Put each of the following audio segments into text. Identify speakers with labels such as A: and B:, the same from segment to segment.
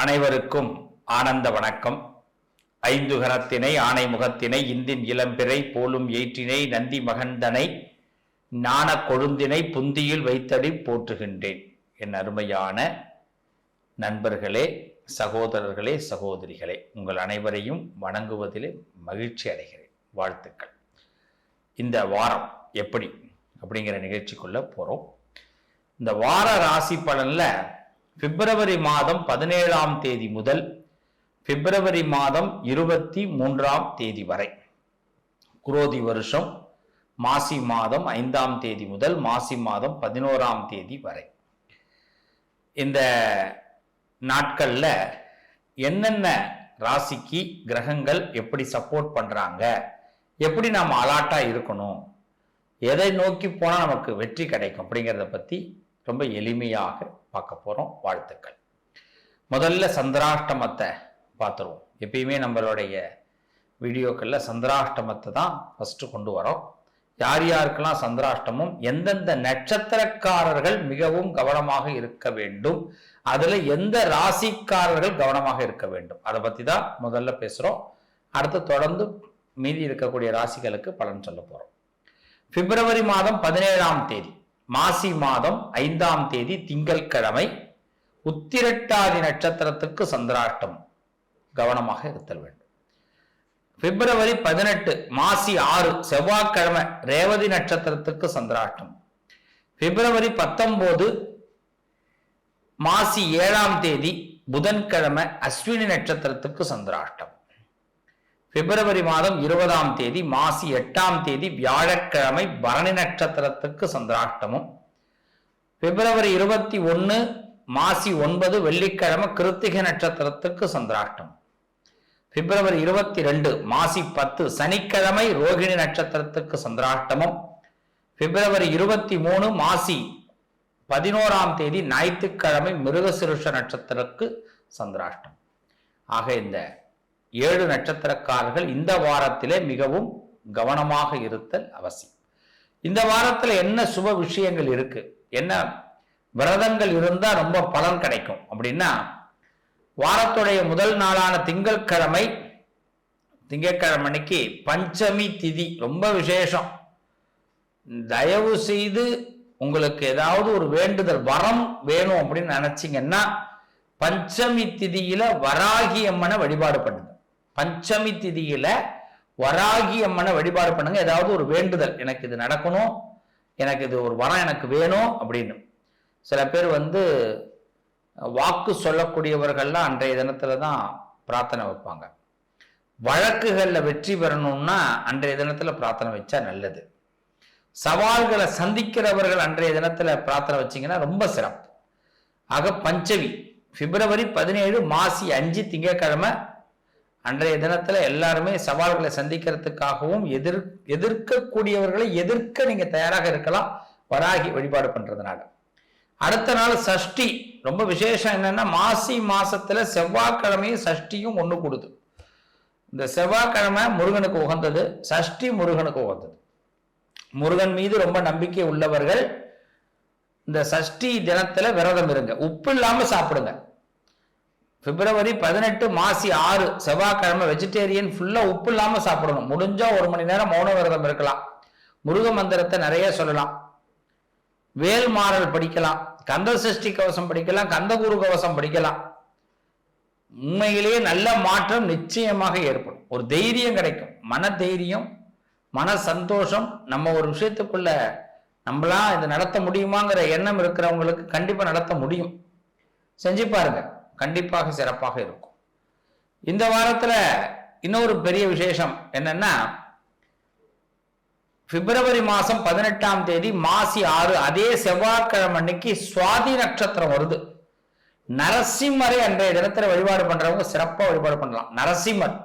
A: அனைவருக்கும் ஆனந்த வணக்கம். ஐந்து கரத்தினை ஆணை முகத்தினை இந்தின் இளம்பிறை போலும் ஏற்றினை நந்தி மகந்தனை ஞான கொழுந்தினை புந்தியில் வைத்தடி போற்றுகின்றேன். என் அருமையான நண்பர்களே சகோதரர்களே சகோதரிகளே உங்கள் அனைவரையும் வணங்குவதிலே மகிழ்ச்சி அடைகிறேன். வாழ்த்துக்கள். இந்த வாரம் எப்படி அப்படிங்கிற நிகழ்ச்சிக்குள்ள போறோம். இந்த வார ராசி பலன்ல பிப்ரவரி மாதம் பதினேழாம் தேதி முதல் பிப்ரவரி மாதம் இருபத்தி மூன்றாம் தேதி வரை. குரோதி வருஷம் மாசி மாதம் ஐந்தாம் தேதி முதல் மாசி மாதம் பதினோராம் தேதி வரை. இந்த நாட்களில் என்னென்ன ராசிக்கு கிரகங்கள் எப்படி சப்போர்ட் பண்ணுறாங்க எப்படி நாம் அலாட்டாக இருக்கணும் எதை நோக்கி போனால் நமக்கு வெற்றி கிடைக்கும் அப்படிங்கிறத பற்றி ரொம்ப எளிமையாக பார்க்க போகிறோம் வாழ்த்துக்கள். முதல்ல சந்திராஷ்டமத்தை பார்த்துருவோம். எப்பயுமே நம்மளுடைய வீடியோக்களில் சந்திராஷ்டமத்தை தான் ஃபஸ்ட்டு கொண்டு வரோம். யார் யாருக்கெல்லாம் சந்திராஷ்டமும் எந்தெந்த நட்சத்திரக்காரர்கள் மிகவும் கவனமாக இருக்க வேண்டும் அதில் எந்த ராசிக்காரர்கள் கவனமாக இருக்க வேண்டும் அதை பற்றி தான் முதல்ல பேசுகிறோம் அடுத்து தொடர்ந்து மீதி இருக்கக்கூடிய ராசிகளுக்கு பலன் சொல்ல போகிறோம் பிப்ரவரி மாதம் பதினேழாம் தேதி. மாசி மாதம் ஐந்தாம் தேதி திங்கட்கிழமை உத்திரட்டாதி நட்சத்திரத்துக்கு சந்திராட்டம் கவனமாக இருத்தல் வேண்டும். பிப்ரவரி பதினெட்டு மாசி ஆறு செவ்வாய்க்கிழமை ரேவதி நட்சத்திரத்துக்கு சந்திராட்டம் பிப்ரவரி பத்தொன்பது மாசி ஏழாம் தேதி புதன்கிழமை அஸ்வினி நட்சத்திரத்துக்கு சந்திராஷ்டம். பிப்ரவரி மாதம் இருபதாம் தேதி மாசி எட்டாம் தேதி வியாழக்கிழமை பரணி நட்சத்திரத்துக்கு சந்திராஷ்டமும். பிப்ரவரி இருபத்தி ஒன்று மாசி ஒன்பது வெள்ளிக்கிழமை கிருத்திகை நட்சத்திரத்துக்கு சந்திராஷ்டம் பிப்ரவரி இருபத்தி ரெண்டு மாசி பத்து சனிக்கிழமை ரோகிணி நட்சத்திரத்துக்கு சந்திராஷ்டமம். பிப்ரவரி இருபத்தி மூணு மாசி பதினோராம் தேதி ஞாயிற்றுக்கிழமை மிருகசிருஷ நட்சத்திரத்துக்கு சந்திராஷ்டம் ஆக இந்த ஏழு நட்சத்திரக்காரர்கள் இந்த வாரத்திலே மிகவும் கவனமாக இருத்தல் அவசியம். இந்த வாரத்தில் என்ன சுப விஷயங்கள் இருக்கு? என்ன விரதங்கள் இருந்தால் ரொம்ப பலன் கிடைக்கும். அப்படின்னா வாரத்துடைய முதல் நாளான திங்கட்கிழமை திங்கட்கிழமைக்கு பஞ்சமி திதி ரொம்ப விசேஷம். தயவு செய்து உங்களுக்கு ஏதாவது ஒரு வேண்டுதல் வரம் வேணும் அப்படின்னு நினச்சிங்கன்னா பஞ்சமி திதியில வராகி அம்மனை வழிபாடு பண்ணுங்க. பஞ்சமி திதியில வராகி அம்மனை வழிபாடு பண்ணுங்க. ஏதாவது ஒரு வேண்டுதல். எனக்கு இது நடக்கணும். எனக்கு இது ஒரு வரம் எனக்கு வேணும் அப்படின்னு. சில பேர் வந்து வாக்கு சொல்லக்கூடியவர்கள்லாம் அன்றைய தினத்துல தான் பிரார்த்தனை வைப்பாங்க. வழக்குகளில் வெற்றி பெறணும்னா அன்றைய தினத்துல பிரார்த்தனை வச்சா நல்லது. சவால்களை சந்திக்கிறவர்கள் அன்றைய தினத்துல பிரார்த்தனை வச்சீங்கன்னா ரொம்ப சிறப்பு. ஆக பஞ்சமி பிப்ரவரி பதினேழு மாசி அஞ்சு திங்கட்கிழமை அன்றைய தினத்துல எல்லாருமே சவால்களை சந்திக்கிறதுக்காகவும் எதிர் எதிர்க்கக்கூடியவர்களை எதிர்க்க நீங்க தயாராக இருக்கலாம். வராகி வழிபாடு பண்றதுனால. அடுத்த நாள் சஷ்டி. ரொம்ப விசேஷம் என்னன்னா மாசி மாசத்துல செவ்வாய்க்கிழமையும் சஷ்டியும் ஒன்று கூடுது. இந்த செவ்வாய்க்கிழமை முருகனுக்கு உகந்தது சஷ்டி முருகனுக்கு உகந்தது. முருகன் மீது ரொம்ப நம்பிக்கை உள்ளவர்கள் இந்த சஷ்டி தினத்துல விரதம் இருங்க. உப்பு இல்லாம சாப்பிடுங்க. பிப்ரவரி பதினெட்டு மாசி ஆறு செவ்வாய்க்கிழமை வெஜிடேரியன் ஃபுல்லாக உப்பு இல்லாமல் சாப்பிடணும். முடிஞ்சால் ஒரு மணி நேரம் மௌன விரதம் இருக்கலாம். முருக மந்திரத்தை நிறைய சொல்லலாம். வேல்மாறல் படிக்கலாம். கந்த சஷ்டி கவசம் படிக்கலாம். கந்தகுரு கவசம் படிக்கலாம். உண்மையிலேயே நல்ல மாற்றம் நிச்சயமாக ஏற்படும். ஒரு தைரியம் கிடைக்கும். மன தைரியம் மன சந்தோஷம் நம்ம ஒரு விஷயத்துக்குள்ள நம்மளா இது நடத்த முடியுமாங்கிற எண்ணம் இருக்கிறவங்களுக்கு கண்டிப்பாக நடத்த முடியும். செஞ்சு பாருங்கள் கண்டிப்பாக சிறப்பாக இருக்கும். இந்த வாரத்துல இன்னொரு பெரிய விசேஷம் என்னன்னா பிப்ரவரி மாசம் பதினெட்டாம் தேதி மாசி ஆறு அதே செவ்வாய்க்கிழமை அன்னைக்கு சுவாதி நட்சத்திரம் வருது. நரசிம்மரை அன்றைய தினத்தில் வழிபாடு பண்றவங்க சிறப்பாக வழிபாடு பண்ணலாம். நரசிம்மர்.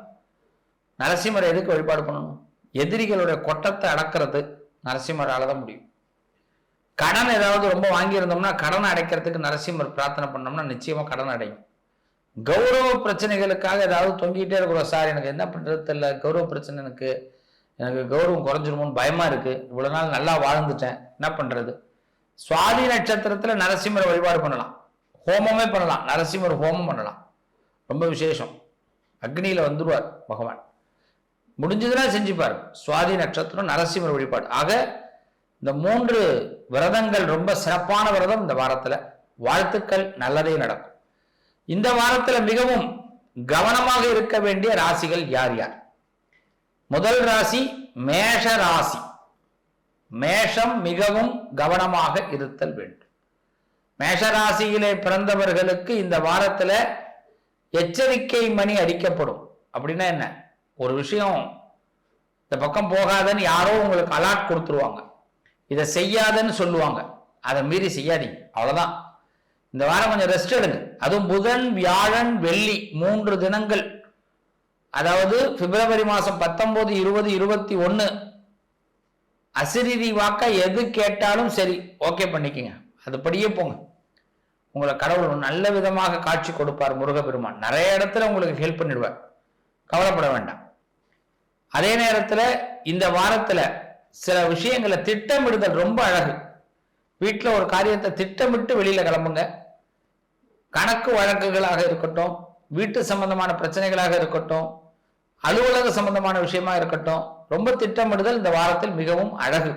A: நரசிம்மரை எதுக்கு வழிபாடு பண்ணணும்? எதிரிகளுடைய கொட்டத்தை அடக்கிறது நரசிம்மரால தான் முடியும். கடன் ஏதாவது ரொம்ப வாங்கியிருந்தோம்னா கடன் அடைக்கிறதுக்கு நரசிம்மர் பிரார்த்தனை பண்ணோம்னா நிச்சயமா கடன் அடையும். கௌரவ பிரச்சனைகளுக்காக ஏதாவது தொங்கிட்டே இருக்கிறோம் சார் எனக்கு என்ன பண்றது தெரியல. கௌரவ பிரச்சனை எனக்கு எனக்கு கௌரவம் குறைஞ்சிருமோன்னு பயமா இருக்கு. இவ்வளவு நாள் நல்லா வாழ்ந்துட்டேன். என்ன பண்றது? சுவாதி நட்சத்திரத்துல நரசிம்மரை வழிபாடு பண்ணலாம். ஹோமமே பண்ணலாம். நரசிம்மர் ஹோமம் பண்ணலாம். ரொம்ப விசேஷம். அக்னியில் வந்துடுவார் பகவான். முடிஞ்சதுன்னா செஞ்சுப்பார். சுவாதி நட்சத்திரம் நரசிம்மர் வழிபாடு. ஆக இந்த மூன்று விரதங்கள் ரொம்ப சிறப்பான விரதம் இந்த வாரத்தில். வாழ்த்துக்கள் நல்லதே நடக்கும். இந்த வாரத்தில் மிகவும் கவனமாக இருக்க வேண்டிய ராசிகள் யார் யார்? முதல் ராசி மேஷ ராசி. மேஷம் மிகவும் கவனமாக இருத்தல் வேண்டும். மேஷ ராசியிலே பிறந்தவர்களுக்கு இந்த வாரத்துல எச்சரிக்கை மணி அடிக்கப்படும். அப்படின்னா என்ன? ஒரு விஷயம் இந்த பக்கம் போகாதன்னு யாரோ உங்களுக்கு அலாட் கொடுத்துருவாங்க. இதை செய்யாதன்னு சொல்லுவாங்க. அதை மீறி செய்யாதீங்க. அவ்வளோதான் இந்த வாரம் கொஞ்சம் ரெஸ்ட் எடுங்க. அதுவும் புதன் வியாழன் வெள்ளி மூன்று தினங்கள். அதாவது பிப்ரவரி மாதம் பத்தொம்போது இருபது இருபத்தி ஒன்று அசிரிதி வாக்க எது கேட்டாலும் சரி ஓகே பண்ணிக்கங்க. அதுபடியே போங்க. உங்களை கடவுள் நல்ல விதமாக காட்சி கொடுப்பார் முருகப்பெருமான். நிறைய இடத்துல உங்களுக்கு ஹெல்ப் பண்ணிடுவார். கவலைப்பட வேண்டாம். அதே நேரத்தில் இந்த வாரத்தில் சில விஷயங்களை திட்டமிடுதல் ரொம்ப அழகு. வீட்டில் ஒரு காரியத்தை திட்டமிட்டு வெளியில் கிளம்புங்க. கணக்கு வழக்குகளாக இருக்கட்டும் வீட்டு சம்பந்தமான பிரச்சனைகளாக இருக்கட்டும் அலுவலக சம்பந்தமான விஷயமா இருக்கட்டும் ரொம்ப திட்டமிடுதல் இந்த வாரத்தில் மிகவும் அழகு.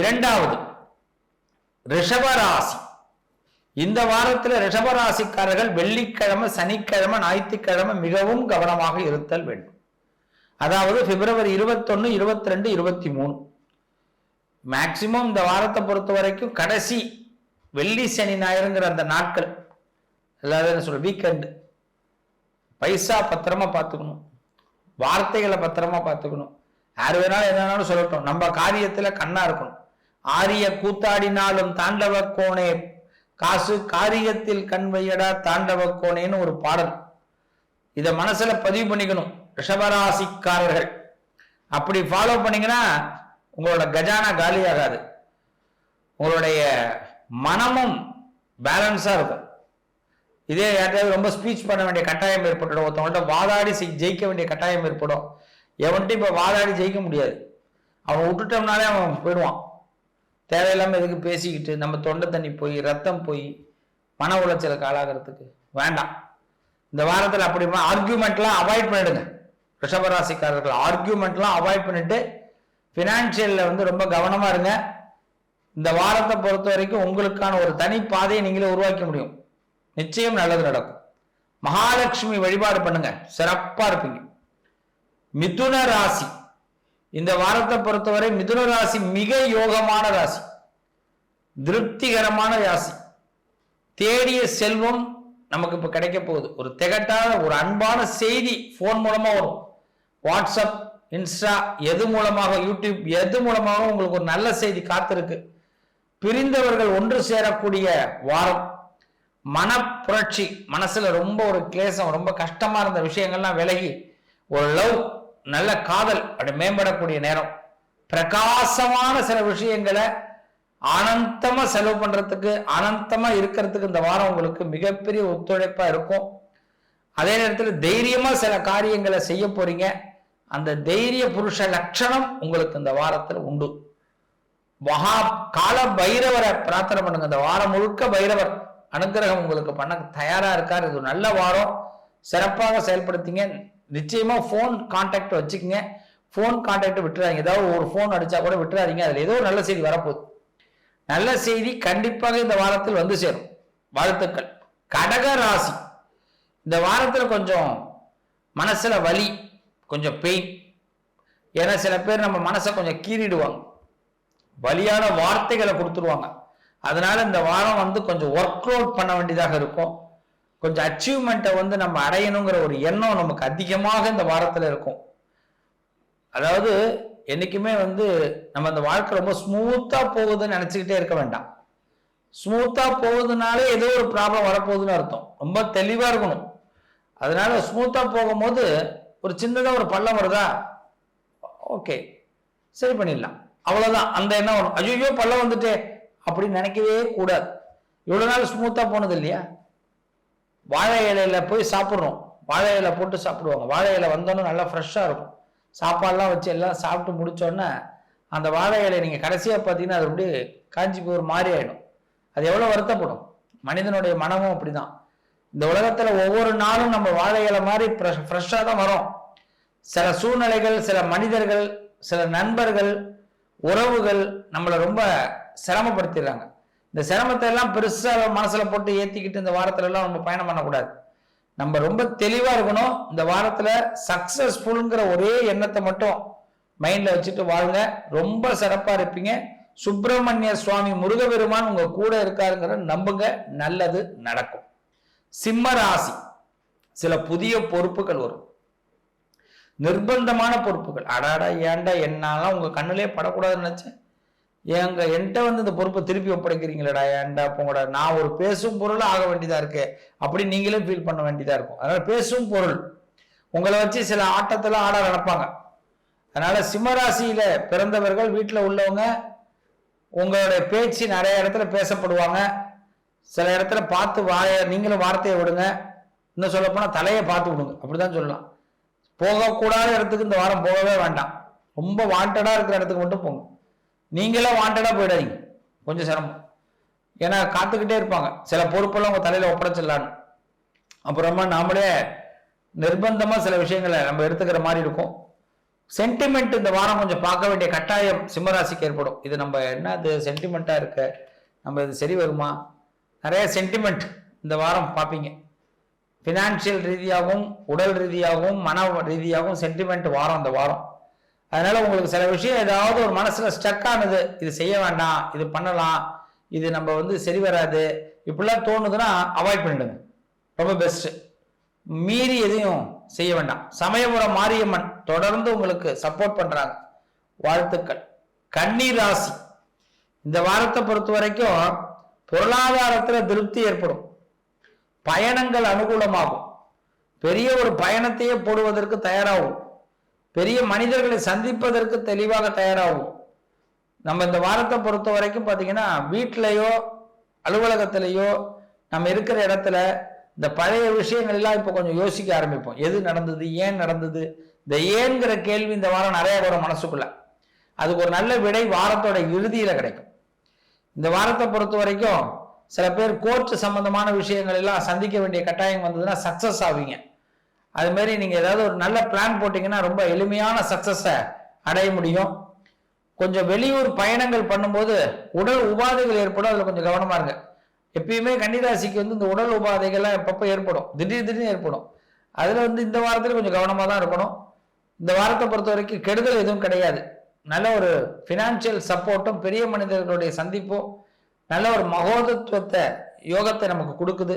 A: இரண்டாவது ரிஷபராசி இந்த வாரத்தில் ரிஷபராசிக்காரர்கள் வெள்ளிக்கிழமை சனிக்கிழமை ஞாயிற்றுக்கிழமை மிகவும் கவனமாக இருத்தல் வேண்டும். அதாவது பிப்ரவரி இருபத்தொன்னு இருபத்தி ரெண்டு இருபத்தி மூணு மேக்சிமம் இந்த வாரத்தை பொறுத்த வரைக்கும் கடைசி வெள்ளி சனி ஞாயிறுங்கிற அந்த நாட்கள். எல்லாரும் என்ன சொல்ற வீக்கெண்டு பைசா பத்திரமா பார்த்துக்கணும். வார்த்தைகளை பத்திரமா பார்த்துக்கணும். யார் வேணாலும் என்னன்னாலும் சொல்லட்டும். நம்ம காரியத்துல கண்ணா இருக்கணும். ஆரிய கூத்தாடினாலும் தாண்டவ கோணே காசு காரியத்தில் கண் வையடா தாண்டவ கோணேன்னு ஒரு பாடல். இதை மனசுல பதிவு பண்ணிக்கணும். ரிஷபராசிக்காரர்கள். அப்படி ஃபாலோ பண்ணீங்கன்னா உங்களோட கஜானா காலியாகாது. உங்களுடைய மனமும் பேலன்ஸா இருக்கும். இதே யார்ட்டையாவது ரொம்ப ஸ்பீச் பண்ண வேண்டிய கட்டாயம் ஏற்பட்டுடும். ஒருத்தவங்கள்ட்ட வாதாடி செய்- ஜெயிக்க வேண்டிய கட்டாயம் ஏற்படும். எவன்ட்டு இப்போ வாதாடி ஜெயிக்க முடியாது. அவன் விட்டுட்டோம்னாலே அவன் போயிடுவான். தேவையில்லாமல் எதுக்கு பேசிக்கிட்டு நம்ம தொண்டை தண்ணி போய் ரத்தம் போய் மன உளைச்சலுக்கு ஆளாகிறதுக்கு வேண்டாம். இந்த வாரத்தில் அப்படி ஆர்கியூமெண்ட்லாம் அவாய்ட் பண்ணிடுங்க. ரிஷபராசிக்காரர்கள் ஆர்கியூமெண்ட்லாம் அவாய்ட் பண்ணிட்டு ஃபினான்ஷியலில் வந்து ரொம்ப கவனமாக இருங்க. இந்த வாரத்தை பொறுத்த வரைக்கும் உங்களுக்கான ஒரு தனி பாதையை நீங்களே உருவாக்க முடியும். நிச்சயம் நல்லது நடக்கும். மகாலட்சுமி வழிபாடு பண்ணுங்க. சிறப்பாக இருப்பீங்க. மிதுன ராசி. இந்த வாரத்தை பொறுத்தவரை மிதுன ராசி மிக யோகமான ராசி. திருப்திகரமான ராசி. தேடிய செல்வம் நமக்கு இப்போ கிடைக்க போகுது. ஒரு திகட்டான ஒரு அன்பான செய்தி ஃபோன் மூலமாக வரும். வாட்ஸ்அப் இன்ஸ்டா எது மூலமாக யூடியூப் எது மூலமாக உங்களுக்கு ஒரு நல்ல செய்தி காத்திருக்கு. பிரிந்தவர்கள் ஒன்று சேரக்கூடிய வாரம். மனப்புரட்சி மனசுல ரொம்ப ஒரு கிளேசம் ரொம்ப கஷ்டமா இருந்த விஷயங்கள்லாம் விலகி ஒரு லவ் நல்ல காதல் அப்படி மேம்படக்கூடிய நேரம். பிரகாசமான சில விஷயங்களை அனந்தமா செலவு பண்றதுக்கு அனந்தமா இருக்கிறதுக்கு இந்த வாரம் உங்களுக்கு மிகப்பெரிய ஒத்துழைப்பா இருக்கும். அதே நேரத்தில் தைரியமா சில காரியங்களை செய்ய போறீங்க. அந்த தைரிய புருஷ லட்சணம் உங்களுக்கு இந்த வாரத்தில் உண்டு. மகா கால பைரவரை பிரார்த்தனை பண்ணுங்க. இந்த வாரம் முழுக்க பைரவர் அனுக்கிரகம் உங்களுக்கு பண்ண தயாரா இருக்காரு. இது நல்ல வாரம். சிறப்பாக செயல்படுத்திங்க. நிச்சயமா ஃபோன் கான்டாக்ட் வச்சுக்கோங்க. ஃபோன் கான்டாக்ட் விட்டுறாங்க ஏதாவது ஒரு ஃபோன் அடிச்சா கூட விட்டுறாதீங்க. அதுல ஏதோ ஒரு நல்ல செய்தி வரப்போகுது. நல்ல செய்தி கண்டிப்பாக இந்த வாரத்தில் வந்து சேரும். வாழ்த்துக்கள். கடக ராசி. இந்த வாரத்தில் கொஞ்சம் மனசில் வலி கொஞ்சம் பெயின் ஏன்னா சில பேர் நம்ம மனசை கொஞ்சம் கீறிடுவாங்க. வலியான வார்த்தைகளை கொடுத்துருவாங்க. அதனால இந்த வாரம் வந்து கொஞ்சம் ஒர்க் அவுட் பண்ண வேண்டியதாக இருக்கும். கொஞ்சம் அச்சீவ்மெண்ட்டை வந்து நம்ம அடையணுங்கிற ஒரு எண்ணம் நமக்கு அதிகமாக இந்த வாரத்தில் இருக்கும். அதாவது என்னைக்குமே வந்து நம்ம அந்த வாழ்க்கை ரொம்ப ஸ்மூத்தா போகுதுன்னு நினைச்சுக்கிட்டே இருக்க வேண்டாம். ஸ்மூத்தா போகுதுனாலே ஏதோ ஒரு ப்ராப்ளம் வரப்போகுதுன்னு அர்த்தம். ரொம்ப தெளிவா இருக்கணும். அதனால ஸ்மூத்தா போகும்போது ஒரு சின்னதாக ஒரு பள்ளம் வருதா? ஓகே. சரி பண்ணிடலாம். அவ்வளோதான் அந்த எண்ணம் வரும். ஐயோ பள்ளம் வந்துட்டே அப்படின்னு நினைக்கவே கூடாது. இவ்வளோ நாள் ஸ்மூத்தாக போனது இல்லையா? வாழை இலையில போய் சாப்பிட்றோம். வாழை இலை போட்டு சாப்பிடுவாங்க. வாழை இலை வந்தோன்னே நல்லா ஃப்ரெஷ்ஷாக இருக்கும். சாப்பாடெலாம் வச்சு எல்லாம் சாப்பிட்டு முடிச்சோன்னே அந்த வாழை இலை நீங்கள் கடைசியாக பார்த்தீங்கன்னா அது அப்படியே காஞ்சி போய் ஒரு மாதிரி ஆகிடும் அது எவ்வளோ வருத்தப்படும். மனிதனுடைய மனமும் அப்படிதான். இந்த உலகத்தில் ஒவ்வொரு நாளும் நம்ம வாழை இலை மாதிரி ஃப்ரெஷ்ஷாக தான் வரும். சில சூழ்நிலைகள் சில மனிதர்கள் சில நண்பர்கள் உறவுகள் நம்மளை ரொம்ப சிரமப்படுத்திடுறாங்க. இந்த சிரமத்தை எல்லாம் பெருசாக மனசில் போட்டு ஏற்றிக்கிட்டு இந்த வாரத்துல எல்லாம் நம்ம பயணம் பண்ணக்கூடாது. நம்ம ரொம்ப தெளிவா இருக்கணும். இந்த வாரத்துல சக்சஸ்ஃபுல்ங்கிற ஒரே எண்ணத்தை மட்டும் மைண்ட்ல வச்சுட்டு வாழுங்க. ரொம்ப சிறப்பா இருப்பீங்க. சுப்பிரமணிய சுவாமி முருகபெருமான் உங்க கூட இருக்காருங்கிற நம்புங்க. நல்லது நடக்கும். சிம்ம ராசி. சில புதிய பொறுப்புகள் வரும். நிர்பந்தமான பொறுப்புகள். அடாடா ஏன்டா என்னாலாம் உங்க கண்ணிலே படக்கூடாதுன்னு நினைச்சேன். எங்க என்கிட்ட வந்து இந்த பொறுப்பை திருப்பி ஒப்படைக்கிறீங்களடா ஏன்டா போங்கடா? நான் ஒரு பேசும் பொருள் ஆக வேண்டியதா இருக்கு. அப்படி நீங்களே ஃபீல் பண்ண வேண்டியதா இருக்கும். அதனால பேசும் பொருள். உங்களை வச்சு சில ஆட்டத்துல ஆட நடப்பாங்க. அதனால சிம்மராசியில பிறந்தவர்கள் வீட்டில் உள்ளவங்க உங்களுடைய பேச்சு நிறைய இடத்துல பேசப்படுவாங்க. சில இடத்துல பார்த்து வாய நீங்களும் வார்த்தையை விடுங்க. இன்னும் சொல்லப்போனால் தலையை பார்த்து விடுங்க. அப்படிதான் சொல்லலாம். போகக்கூடாத இடத்துக்கு இந்த வாரம் போகவே வேண்டாம். ரொம்ப வாண்டடாக இருக்கிற இடத்துக்கு மட்டும் போங்க. நீங்களே வாண்டடாக போயிடாதீங்க. கொஞ்சம் சிரமம். ஏன்னா காத்துக்கிட்டே இருப்பாங்க. சில பொறுப்பெல்லாம் உங்கள் தலையில் ஒப்படைச்சிடலான்னு. அப்புறமா நாமளே நிர்பந்தமாக சில விஷயங்களை நம்ம எடுத்துக்கிற மாதிரி இருக்கும். சென்டிமெண்ட் இந்த வாரம் கொஞ்சம் பார்க்க வேண்டிய கட்டாயம் சிம்மராசிக்கு ஏற்படும். இது நம்ம என்ன இது சென்டிமெண்ட்டாக இருக்க? நம்ம இது சரி வருமா? நிறைய சென்டிமெண்ட் இந்த வாரம் பார்ப்பீங்க. ஃபினான்ஷியல் ரீதியாகவும் உடல் ரீதியாகவும் மன ரீதியாகவும் சென்டிமெண்ட் வாரம் இந்த வாரம். அதனால உங்களுக்கு சில விஷயம் ஏதாவது ஒரு மனசுல ஸ்டக் ஆனது இது செய்ய வேண்டாம் இது பண்ணலாம் இது நம்ம வந்து சரி வராது இப்படிலாம் தோணுதுன்னா அவாய்ட் பண்ணிடுங்க. ரொம்ப பெஸ்ட் மீறி எதையும் செய்ய வேண்டாம். சமயபுரம் மாரியம்மன் தொடர்ந்து உங்களுக்கு சப்போர்ட் பண்றாங்க. வாழ்த்துக்கள். கன்னி ராசி. இந்த வாரத்தை பொறுத்த வரைக்கும் பொருளாதாரத்துல திருப்தி ஏற்படும். பயணங்கள் அனுகூலமாகும். பெரிய ஒரு பயணத்தையே போடுவதற்கு தயாராகும். பெரிய மனிதர்களை சந்திப்பதற்கு தெளிவாக தயாராகும். நம்ம இந்த வாரத்தை பொறுத்த வரைக்கும் பார்த்தீங்கன்னா வீட்டிலையோ அலுவலகத்திலையோ நம்ம இருக்கிற இடத்துல இந்த பழைய விஷயங்கள் எல்லாம் இப்போ கொஞ்சம் யோசிக்க ஆரம்பிப்போம். எது நடந்தது ஏன் நடந்தது? இந்த ஏன்கிற கேள்வி இந்த வாரம் நிறைய வரும் மனசுக்குள்ள. அதுக்கு ஒரு நல்ல விடை வாரத்தோட இறுதியில் கிடைக்கும். இந்த வாரத்தை பொறுத்த வரைக்கும் சில பேர் கோர்ட் சம்பந்தமான விஷயங்கள் எல்லாம் சந்திக்க வேண்டிய கட்டாயம் வந்ததுன்னா சக்சஸ் ஆவீங்க. அது மாதிரி நீங்கள் ஏதாவது ஒரு நல்ல பிளான் போட்டிங்கன்னா ரொம்ப எளிமையான சக்ஸஸை அடைய முடியும். கொஞ்சம் வெளியூர் பயணங்கள் பண்ணும்போது உடல் உபாதைகள் ஏற்படும். அதில் கொஞ்சம் கவனமாக இருங்க. எப்பயுமே கன்னிராசிக்கு வந்து இந்த உடல் உபாதைகள்லாம் எப்பப்போ ஏற்படும். திடீர் திடீர்னு ஏற்படும். அதில் வந்து இந்த வாரத்தில் கொஞ்சம் கவனமாக தான் இருக்கணும். இந்த வாரத்தை பொறுத்த வரைக்கும் கெடுதல் எதுவும் கிடையாது. நல்ல ஒரு ஃபினான்ஷியல் சப்போர்ட்டும் பெரிய மனிதர்களுடைய சந்திப்பும் நல்ல ஒரு மகோதத்துவத்தை யோகத்தை நமக்கு கொடுக்குது.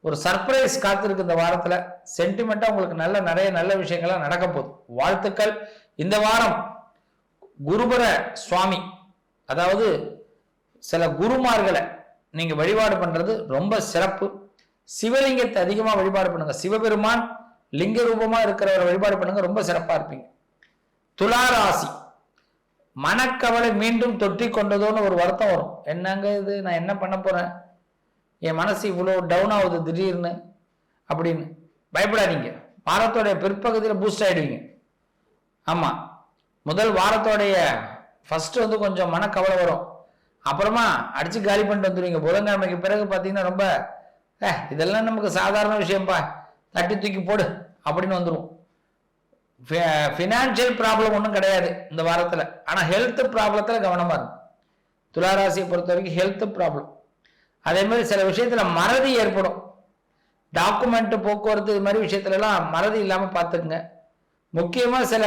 A: ஒரு சர்ப்ரைஸ் காத்திருக்கு இந்த வாரத்துல. சென்டிமெண்டா உங்களுக்கு நல்ல நிறைய நல்ல விஷயங்கள்லாம் நடக்க போகுது. வாழ்த்துக்கள். இந்த வாரம் குருபர சுவாமி அதாவது சில குருமார்களை நீங்க வழிபாடு பண்றது ரொம்ப சிறப்பு. சிவலிங்கத்தை அதிகமாக வழிபாடு பண்ணுங்க. சிவபெருமான் லிங்க ரூபமா இருக்கிறவரை வழிபாடு பண்ணுங்க. ரொம்ப சிறப்பா இருப்பீங்க. துளாராசி மனக்கவலை மீண்டும் தொற்றி கொண்டதோன்னு ஒரு வருத்தம் வரும். என்னங்க இது? நான் என்ன பண்ண போறேன்? என் மனசு இவ்வளோ டவுன் ஆகுது திடீர்னு அப்படின்னு பயப்படாதீங்க. வாரத்தோடைய பிற்பகுதியில் பூஸ்ட் ஆகிடுவீங்க ஆமாம் முதல் வாரத்தோடைய ஃபஸ்ட்டு வந்து கொஞ்சம் மனக்கவலை வரும். அப்புறமா அடிச்சு காலி பண்ணிட்டு வந்துடுவீங்க புதன்கிழமைக்கு பிறகு பார்த்தீங்கன்னா ரொம்ப ஏ இதெல்லாம் நமக்கு சாதாரண விஷயம்ப்பா தட்டி தூக்கி போடு அப்படின்னு வந்துடும் ஃபினான்ஷியல் ப்ராப்ளம் ஒன்றும் கிடையாது இந்த வாரத்தில். ஆனால் ஹெல்த் ப்ராப்ளத்தில் கவனமாக இருக்கும் துளாராசியை பொறுத்த வரைக்கும் ஹெல்த் ப்ராப்ளம் அதே மாதிரி சில விஷயத்துல மறதி ஏற்படும். டாக்குமெண்ட் போக்குவரத்து இது மாதிரி விஷயத்துலலாம் மறதி இல்லாமல் பார்த்துக்குங்க. முக்கியமாக சில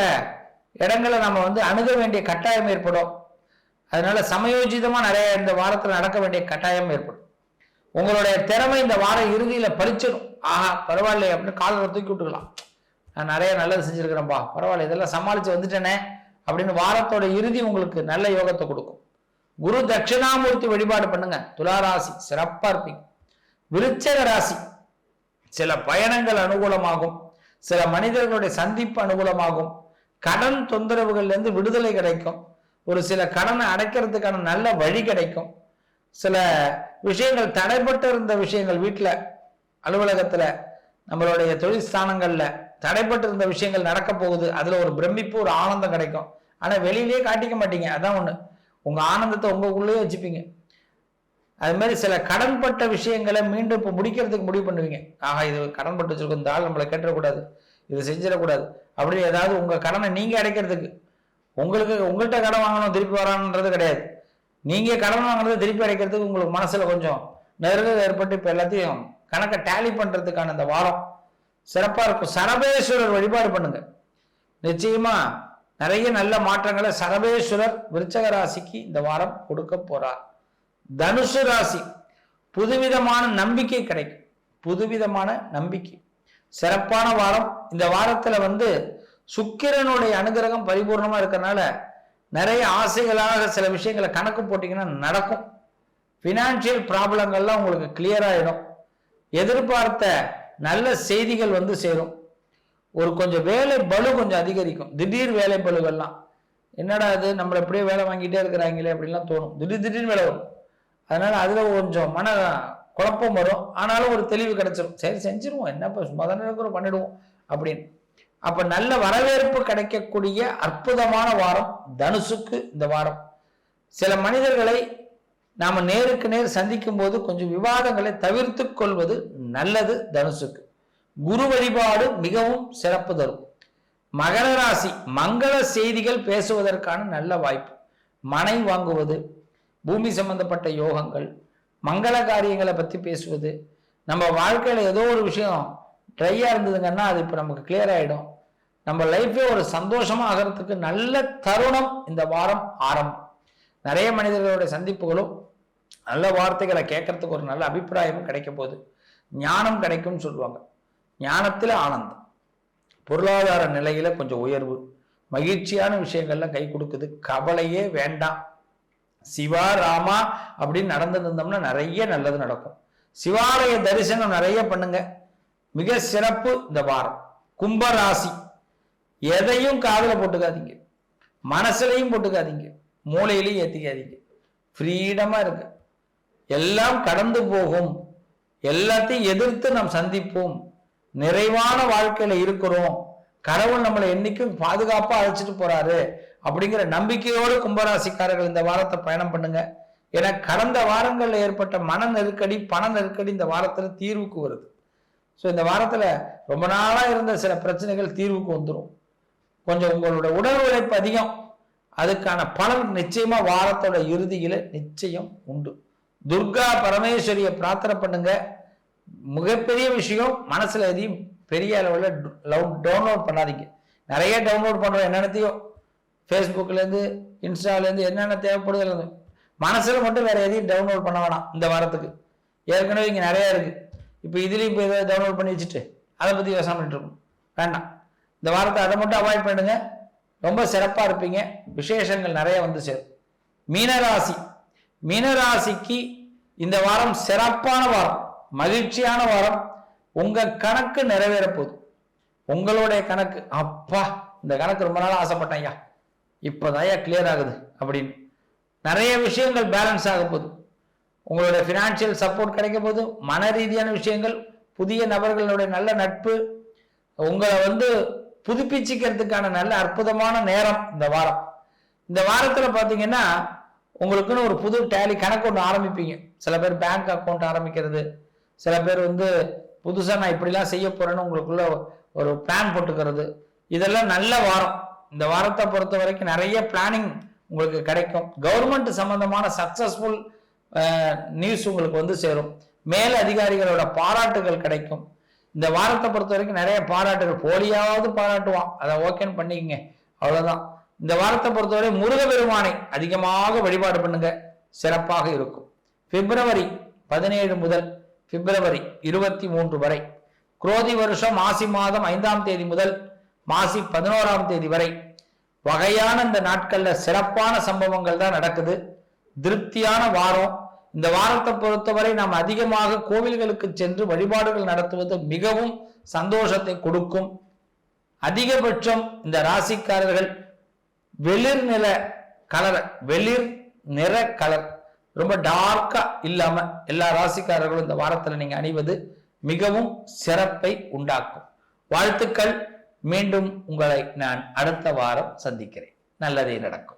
A: இடங்களை நம்ம வந்து அணுக வேண்டிய கட்டாயம் ஏற்படும். அதனால சமயோஜிதமாக நிறைய இந்த வாரத்தில் நடக்க வேண்டிய கட்டாயம் ஏற்படும். உங்களுடைய திறமை இந்த வார இறுதியில் பறிச்சிடும். ஆஹா பரவாயில்ல அப்படின்னு காலில் தூக்கி விட்டுக்கலாம் நான் நிறைய நல்லது செஞ்சுருக்கிறேன்ப்பா பரவாயில்ல இதெல்லாம் சமாளித்து வந்துட்டேனே அப்படின்னு வாரத்தோட இறுதி உங்களுக்கு நல்ல யோகத்தை கொடுக்கும். குரு தட்சிணாமூர்த்தி வழிபாடு பண்ணுங்க. துளாராசி சிறப்பா இருப்பீங்க விருச்சக ராசி சில பயணங்கள் அனுகூலமாகும். சில மனிதர்களுடைய சந்திப்பு அனுகூலமாகும். கடன் தொந்தரவுகள்ல இருந்து விடுதலை கிடைக்கும். ஒரு சில கடனை அடைக்கிறதுக்கான நல்ல வழி கிடைக்கும். சில விஷயங்கள் தடைப்பட்டு இருந்த விஷயங்கள் வீட்டில் அலுவலகத்தில் நம்மளுடைய தொழில் ஸ்தானங்கள்ல தடைப்பட்டு இருந்த விஷயங்கள் நடக்க போகுது. அதில் ஒரு பிரமிப்பு ஒரு ஆனந்தம் கிடைக்கும். ஆனால் வெளியிலேயே காட்டிக்க மாட்டீங்க. அதான் ஒன்று உங்கள் ஆனந்தத்தை உங்களுக்குள்ளேயே வச்சுப்பீங்க. அது மாதிரி சில கடன்பட்ட விஷயங்களை மீண்டும் இப்போ முடிக்கிறதுக்கு முடிவு பண்ணுவீங்க. ஆஹா இது கடன்பட்டு வச்சிருக்கோம் இந்த ஆள் நம்மளை கேட்டுடக்கூடாது இது செஞ்சிடக்கூடாது. அப்படி ஏதாவது உங்கள் கடனை நீங்கள் அடைக்கிறதுக்கு உங்களுக்கு உங்கள்கிட்ட கடன் வாங்கணும் திருப்பி வரான்றது கிடையாது. நீங்கள் கடன் வாங்குறதை திருப்பி அடைக்கிறதுக்கு உங்களுக்கு மனசில் கொஞ்சம் நெருங்கல் ஏற்பட்டு இப்போ எல்லாத்தையும் கணக்கை டேலி பண்ணுறதுக்கான அந்த வாரம் சிறப்பாக இருக்கும். சரபேஸ்வரர் வழிபாடு பண்ணுங்க. நிச்சயமாக நிறைய நல்ல மாற்றங்களை சரவேஸ்வரர் விருச்சக ராசிக்கு இந்த வாரம் கொடுக்க போறார். தனுசு ராசி புதுவிதமான நம்பிக்கை கிடைக்கும். புதுவிதமான நம்பிக்கை. சிறப்பான வாரம். இந்த வாரத்துல வந்து சுக்கிரனுடைய அனுகிரகம் பரிபூர்ணமா இருக்கிறனால நிறைய ஆசைகளாக சில விஷயங்களை கணக்கு போட்டிங்கன்னா நடக்கும். ஃபினான்ஷியல் ப்ராப்ளங்கள்லாம் உங்களுக்கு கிளியர் ஆயிடும். எதிர்பார்த்த நல்ல செய்திகள் வந்து சேரும். ஒரு கொஞ்சம் வேலை பலு கொஞ்சம் அதிகரிக்கும். திடீர் வேலை பலுவெல்லாம் என்னடா அது நம்மளை எப்படியே வேலை வாங்கிட்டே இருக்கிறாங்களே அப்படின்லாம் தோணும். திடீர் திடீர்னு வேலை வரும். அதனால அதுல கொஞ்சம் மன குழப்பம் வரும். ஆனாலும் ஒரு தெளிவு கிடைச்சிரும். சரி செஞ்சிருவோம். என்னப்பா சும்மா தானே இருக்கிறோம் பண்ணிடுவோம் அப்படின்னு. அப்ப நல்ல வரவேற்பு கிடைக்கக்கூடிய அற்புதமான வாரம் தனுசுக்கு இந்த வாரம். சில மனிதர்களை நாம நேருக்கு நேர் சந்திக்கும் போது கொஞ்சம் விவாதங்களை தவிர்த்து கொள்வது நல்லது தனுசுக்கு. குரு வழிபாடு மிகவும் சிறப்பு தரும். மகர ராசி மங்கள செய்திகள் பேசுவதற்கான நல்ல வாய்ப்பு. மனை வாங்குவது பூமி சம்பந்தப்பட்ட யோகங்கள் மங்கள காரியங்களை பற்றி பேசுவது. நம்ம வாழ்க்கையில் ஏதோ ஒரு விஷயம் ட்ரையாக இருந்ததுங்கன்னா அது இப்போ நமக்கு கிளியர் ஆகிடும் நம்ம லைஃப்பே ஒரு சந்தோஷமாக ஆகிறதுக்கு நல்ல தருணம் இந்த வாரம் ஆரம்பம். நிறைய மனிதர்களுடைய சந்திப்புகளும் நல்ல வார்த்தைகளை கேட்கறதுக்கு ஒரு நல்ல அபிப்பிராயமும் கிடைக்க போகுது. ஞானம் கிடைக்கும்னு சொல்லுவாங்க. ஞானத்தில் ஆனந்தம். பொருளாதார நிலையில கொஞ்சம் உயர்வு. மகிழ்ச்சியான விஷயங்கள்லாம் கை கொடுக்குது. கவலையே வேண்டாம். சிவா ராமா அப்படின்னு நடந்து இருந்தோம்னா நிறைய நல்லது நடக்கும். சிவாலய தரிசனம் நிறைய பண்ணுங்க. மிக சிறப்பு இந்த வாரம். கும்பராசி. எதையும் காதில் போட்டுக்காதீங்க. மனசுலையும் போட்டுக்காதீங்க. மூளையிலையும் ஏத்திக்காதீங்க. ஃப்ரீடமா இருக்கு எல்லாம் கடந்து போகும். எல்லாத்தையும் எதிர்த்து நாம் சந்திப்போம். நிறைவான வாழ்க்கையில இருக்கிறோம். கடவுள் நம்மளை என்னைக்கும் பாதுகாப்பா அழைச்சிட்டு போறாரு அப்படிங்கிற நம்பிக்கையோடு கும்பராசிக்காரர்கள் இந்த வாரத்தை பயணம் பண்ணுங்க. ஏன்னா கடந்த வாரங்களில் ஏற்பட்ட மன நெருக்கடி பண நெருக்கடி இந்த வாரத்துல தீர்வுக்கு வருது. ஸோ இந்த வாரத்துல ரொம்ப நாளா இருந்த சில பிரச்சனைகள் தீர்வுக்கு வந்துடும் கொஞ்சம் உங்களோட உடல் உழைப்பு அதிகம். அதுக்கான பலன் நிச்சயமா வாரத்தோட இறுதியில நிச்சயம் உண்டு. துர்கா பரமேஸ்வரியை பிரார்த்தனை பண்ணுங்க. மிகப்பெரிய விஷயம் மனசில் எதையும் பெரிய அளவில் டவுன்லோட் பண்ணாதீங்க. நிறைய டவுன்லோட் பண்ணுறோம் என்னென்னத்தையோ? ஃபேஸ்புக்லேருந்து இன்ஸ்டாலேருந்து என்னென்ன தேவைப்படுது எல்லாமே. மனசில் மட்டும் வேறு எதையும் டவுன்லோட் பண்ண வேணாம் இந்த வாரத்துக்கு. ஏற்கனவே இங்கே நிறையா இருக்குது இப்போ இதுலேயும் இப்போ எதாவது டவுன்லோட் பண்ணி வச்சுட்டு அதை பற்றி யோசனை பண்ணிட்டு இருக்கணும். வேண்டாம். இந்த வாரத்தை அதை மட்டும் அவாய்ட் பண்ணுங்க. ரொம்ப சிறப்பாக இருப்பீங்க. விசேஷங்கள் நிறைய வந்து சேரும். மீனராசி. மீனராசிக்கு இந்த வாரம் சிறப்பான வாரம். மகிழ்ச்சியான வாரம். உங்க கணக்கு நிறைவேற போகுது உங்களுடைய கணக்கு அப்பா இந்த கணக்கு ரொம்ப நாள் ஆசைப்பட்டேன் ஐயா. இப்போதான் கிளியர் ஆகுது அப்படின்னு. நிறைய விஷயங்கள் பேலன்ஸ் ஆக போகுது. உங்களுடைய ஃபினான்ஷியல் சப்போர்ட் கிடைக்க போது மன ரீதியான விஷயங்கள் புதிய நபர்களுடைய நல்ல நட்பு உங்களை வந்து புதுப்பிச்சுக்கிறதுக்கான நல்ல அற்புதமான நேரம் இந்த வாரம். இந்த வாரத்தில் பார்த்தீங்கன்னா உங்களுக்குன்னு ஒரு புது டேலி கணக்கு ஒன்று ஆரம்பிப்பீங்க. சில பேர் பேங்க் அக்கௌண்ட் ஆரம்பிக்கிறது சில பேர் வந்து புதுசாக நான் இப்படிலாம் செய்ய போகிறேன்னு உங்களுக்குள்ள ஒரு பிளான் போட்டுக்கிறது. இதெல்லாம் நல்ல வாரம். இந்த வாரத்தை பொறுத்த வரைக்கும் நிறைய பிளானிங் உங்களுக்கு கிடைக்கும். கவர்மெண்ட் சம்பந்தமான சக்சஸ்ஃபுல் நியூஸ் உங்களுக்கு வந்து சேரும். மேல் அதிகாரிகளோட பாராட்டுகள் கிடைக்கும். இந்த வாரத்தை பொறுத்த வரைக்கும் நிறைய பாராட்டுகள். போலியாவது பாராட்டுவான். அதை ஓகேன்னு பண்ணிக்கங்க. அவ்வளோதான் இந்த வாரத்தை பொறுத்தவரை முருகபெருமானை அதிகமாக வழிபாடு பண்ணுங்க. சிறப்பாக இருக்கும். பிப்ரவரி பதினேழு முதல் பிப்ரவரி இருபத்தி மூன்று வரை. குரோதி வருஷம் மாசி மாதம் ஐந்தாம் தேதி முதல் மாசி பதினோராம் தேதி வரை. வகையான இந்த நாட்கள்ல சிறப்பான சம்பவங்கள் தான் நடக்குது. திருப்தியான வாரம். இந்த வாரத்தை பொறுத்தவரை நாம் அதிகமாக கோவில்களுக்கு சென்று வழிபாடுகள் நடத்துவது மிகவும் சந்தோஷத்தை கொடுக்கும். அதிகபட்சம் இந்த ராசிக்காரர்கள் வெளிர் நில கலர் வெளிர் நிற கலர். ரொம்ப டார்க்கா இல்லாம எல்லா ராசிக்காரர்களும் இந்த வாரத்துல நீங்க அணிவது மிகவும் சிறப்பை உண்டாக்கும். வாழ்த்துக்கள். மீண்டும் உங்களை நான் அடுத்த வாரம் சந்திக்கிறேன். நல்லதே நடக்கும்.